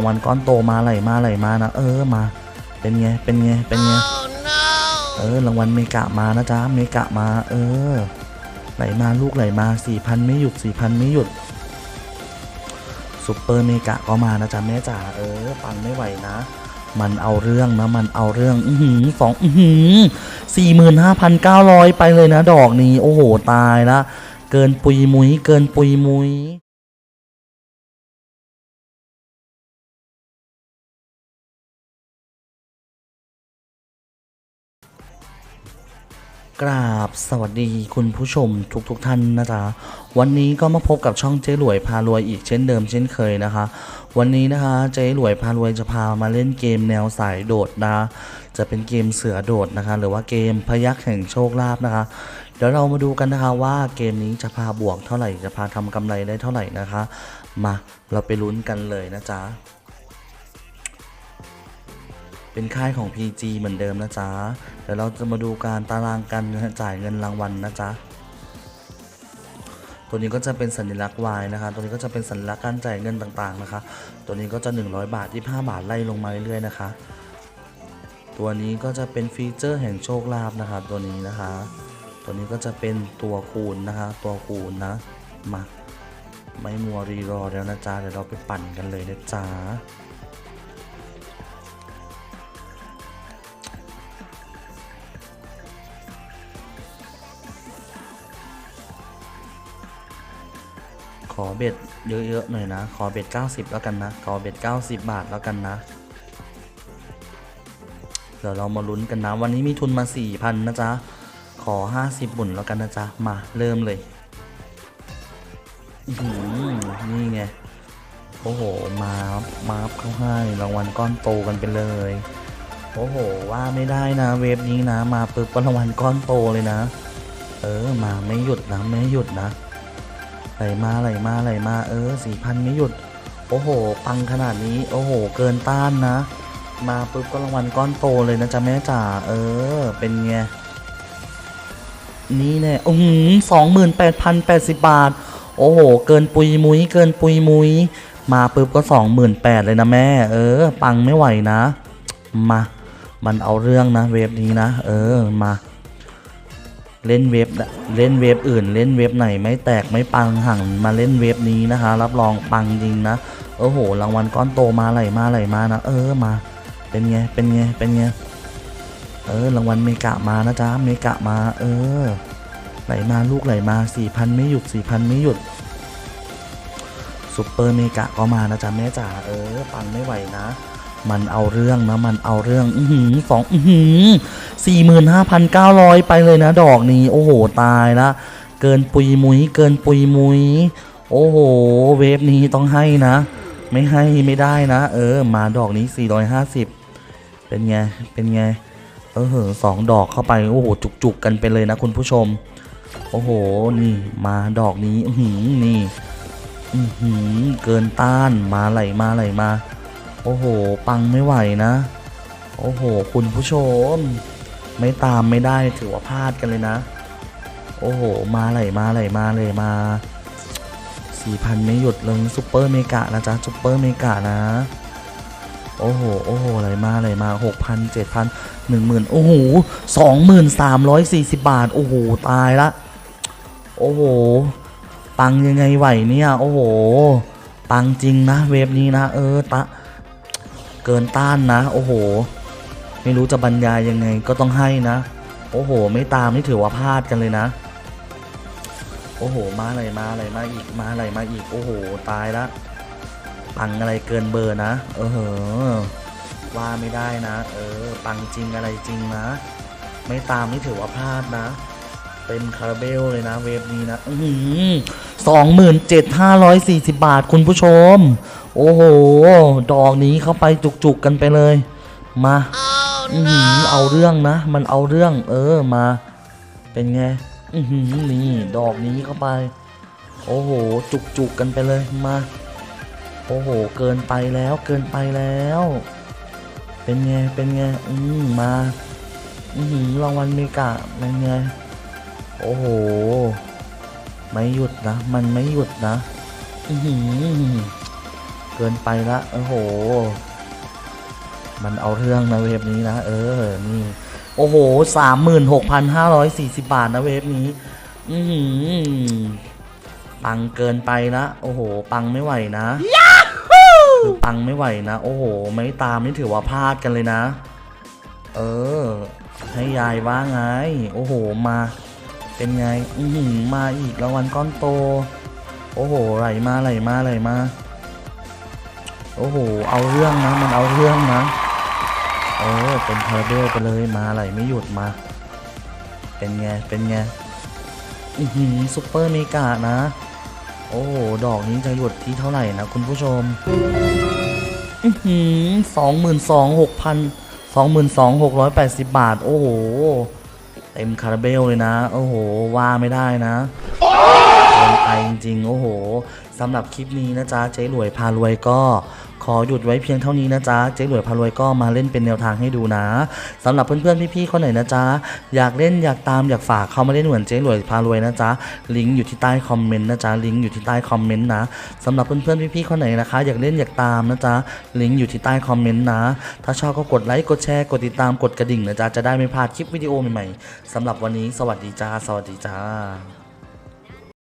รางวัลก้อนโตมาไหลมาไหลมานะเออมา เป็นไงเป็นไงเป็นไงเออรางวัลเมกะมานะจ๊ะเมกะมา เออ ไหลมาลูกไหลมาสี่พันไม่หยุดสี่พันไม่หยุดซุปเปอร์เมกะก็มานะจ๊ะแม่จ๋าเออปังไม่ไหวนะ มันเอาเรื่องนะมันเอาเรื่องอือหือสองอือหือสี่หมื่นห้าพันเก้าร้อยไปเลยนะ ดอกนี้ โอ้โหตายละเกินปุยมุยเกินปุยมุย กราบสวัสดีคุณผู้ชมทุกๆทท่านนะจ๊ะวันนี้ก็มาพบกับช่องเจ๊หลวยพารวยอีกเช่นเดิมเช่นเคยนะคะ วันนี้นะคะเจ๊หลวยพารวยจะพามาเล่นเกมแนวสายโดดนะจะเป็นเกมเสือโดดนะคะ หรือว่าเกมพยักแห่งโชคลาภนะคะ เดี๋ยวเรามาดูกันนะคะว่าเกมนี้จะพาบวกเท่าไหร่จะพาทำกำไรได้เท่าไหร่นะคะ มาเราไปลุ้นกันเลยนะจ๊ะ เป็นค่ายของ PG เหมือนเดิมนะจ๊ะเดี๋ยวเราจะมาดูการตารางการจ่ายเงินรางวัลนะจ๊ะตัวนี้ก็จะเป็นสัญลักษณ์ Y นะคะ ตัวนี้ก็จะเป็นสัญลักษณ์การจ่ายเงินต่างๆนะคะ ตัวนี้ก็จะ 100 บาท 25 บาทไล่ลงมาเรื่อยๆนะคะ ตัวนี้ก็จะเป็นฟีเจอร์แห่งโชคลาภนะคะตัวนี้นะคะ ตัวนี้ก็จะเป็นตัวคูณนะคะ ตัวคูณนะ มา ไม่มัวรีรอแล้วนะจ๊ะ เดี๋ยวเราไปปั่นกันเลยนะจ๊ะ อเบ็ดเยอะๆหน่อยนะ ขอเบ็ด90 แล้วกันนะ ขอเบ็ด90 บาทแล้วกันนะ เดี๋ยวเรามาลุ้นกันนะ วันนี้มีทุนมา 4,000 นะจ๊ะ ขอ 50 บุญแล้วกันนะจ๊ะ มาเริ่มเลยอื้อหือนี่ไง โอ้โห มามาเข้าให้รางวัลก้อนโตกันไปเลย โอ้โห ว่าไม่ได้นะ เวฟนี้นะ มาปึ๊บรางวัลก้อนโตเลยนะ เออ มาไม่หยุดนะ ไม่หยุดนะ ไหลมาไหลมาไหลมาเออสี่พันไม่หยุด โอ้โห ปังขนาดนี้ โอ้โห เกินต้านนะ มาปุ๊บก็รางวัลก้อนโตเลยนะจ๊ะแม่จ๋าเออ เป็นไงนี่แน่อืมสองหมื่นแปดพันแปดสิบบาท โอ้โห เกินปุยมุยเกินปุยมุยมาปุ๊บก็สองหมื่นแปดเลยนะแม่ เออ ปังไม่ไหวนะ มา มันเอาเรื่องนะ เว็บนี้นะ เออ มา เล่นเว็บน่ะเล่นเว็บอื่น เล่นเว็บไหนไม่แตกไม่ปังหังมาเล่นเว็บนี้นะคะ รับรองปังจริงนะโอ้โหรางวัลก้อนโตมาไหลมาไหลมานะเออมา เป็นไงเป็นไงเป็นไงเออรางวัลเมกะมานะจ๊ะเมกะมา เออ ไหลมาลูกไหลมาสี่พันไม่หยุดสี่พันไม่หยุดซุปเปอร์เมกะก็มานะจ๊ะแม่จ๋าเออปังไม่ไหวนะ มันเอาเรื่องนะมันเอาเรื่องอือสองอือสี่หมื่นห้าพันเก้าร้อยไปเลยนะดอกนี้ โอ้โหตายละเกินปุยมุยเกินปุยมุย โอ้โห เวฟนี้ต้องให้นะ ไม่ให้ไม่ได้นะ เออ มาดอกนี้สี่ร้อยห้าสิบเป็นไง เป็นไง เออเสองดอกเข้าไป โอ้โห จุกๆกันไปเลยนะคุณผู้ชม โอ้โห นี่ มาดอกนี้ อืนี่ อืเกินต้าน มาไหลมาไหลมา โอ้โห ปังไม่ไหวนะ โอ้โห คุณผู้ชม ไม่ตามไม่ได้ถือว่าพลาดกันเลยนะ โอ้โห มาไหลมาไหลมาเลยมาสี่พันไม่หยุดเลยซุปเปอร์เมกะนะจ๊ะซุปเปอร์เมกะนะ โอ้โห โอ้โหไหลมาไหลมาหกพันเจ็ดพันหนึ่งหมื่นโอ้โหสองหมื่นสามร้อยสี่สิบบาท โอ้โห ตายละ โอ้โห ปังยังไงไหวเนี่ย โอ้โห ปังจริงนะ เว็บนี้นะ เออตะ เกินต้านนะ โอ้โห ไม่รู้จะบรรยายยังไงก็ต้องให้นะ โอ้โห ไม่ตามนี่ถือว่าพลาดกันเลยนะ โอ้โห มาอะไรมาอะไรมาอีกมาอะไรมาอีกโอ้โห ตายละปังอะไรเกินเบอร์นะ เออเหอว่าไม่ได้นะ เออ ปังจริงอะไรจริงนะ ไม่ตามนี่ถือว่าพลาดนะเต็มคาราเบลเลยนะเวฟนี้นะสองหมื่นเจ็ดห้าร้อยสี่สิบบาทคุณผู้ชม โอ้โห ดอกนี้เข้าไปจุกๆกันไปเลย มาอือหือเอาเรื่องนะ มันเอาเรื่อง เออมา เป็นไงอือหือนี่ดอกนี้เข้าไป โอ้โห จุกๆกันไปเลยมา โอ้โห เกินไปแล้วเกินไปแล้ว เป็นไงเป็นไงอืมมา อือหือรางวัลเมกะเป็นไงโอ้โห ไม่หยุดนะ มันไม่หยุดนะ อือหือ เกินไปละโอ้โห มันเอาเรื่องนะเวฟนี้นะ เออ นี่ โอ้โหสามหมื่นหกพันห้าร้อยสี่สิบาทนะเวฟนี้ อือหือปังเกินไปนะ โอ้โห ปังไม่ไหวนะคือปังไม่ไหวนะ โอ้โห ไม่ตามนี่ถือว่าพลาดกันเลยนะ เออ ให้ยายว่าไง โอ้โห มา เป็นไง อือหือมาอีกรางวัลก้อนโต โอ้โห ไหลมาไหลมาไหลมา โอ้โห เอาเรื่องนะ มันเอาเรื่องนะเออเป็นพาราเบลไปเลย มาไหลไม่หยุดมา เป็นไง เป็นไง อือหือซุปเปอร์เมกานะ โอ้โห ดอกนี้จะหยุดที่เท่าไหร่นะคุณผู้ชม อือหือสองหมื่นสองหกพันสองหมื่นสองหกร้อยแปดสิบบาท โอ้โห เต็มคาราเบลเลยนะ โอ้โห ว่าไม่ได้นะ ไปจริงๆ โอ้โหสำหรับคลิปนี้นะจ๊ะเจ๊หลวยพารวยก็ขอหยุดไว้เพียงเท่านี้นะจ๊ะเจ๊หลวยพารวยก็มาเล่นเป็นแนวทางให้ดูนะสำหรับเพื่อนๆพี่ๆคนไหนนะจ๊ะอยากเล่นอยากตามอยากฝากเข้ามาเล่นเหมือนเจ๊หลวยพารวยนะจ๊ะลิงก์อยู่ที่ใต้คอมเมนต์นะจ๊ะลิงก์อยู่ที่ใต้คอมเมนต์นะสำหรับเพื่อนๆพี่ๆคนไหนนะคะ อยากเล่นอยากตามนะจ๊ะลิงก์อยู่ที่ใต้คอมเมนต์นะ ถ้าชอบก็กดไลค์กดแชร์กดติดตามกดกระดิ่งนะจ๊ะจะได้ไม่พลาดคลิปวิดีโอใหม่ๆสำหรับวันนี้สวัสดีจ้าสวัสดีจ้า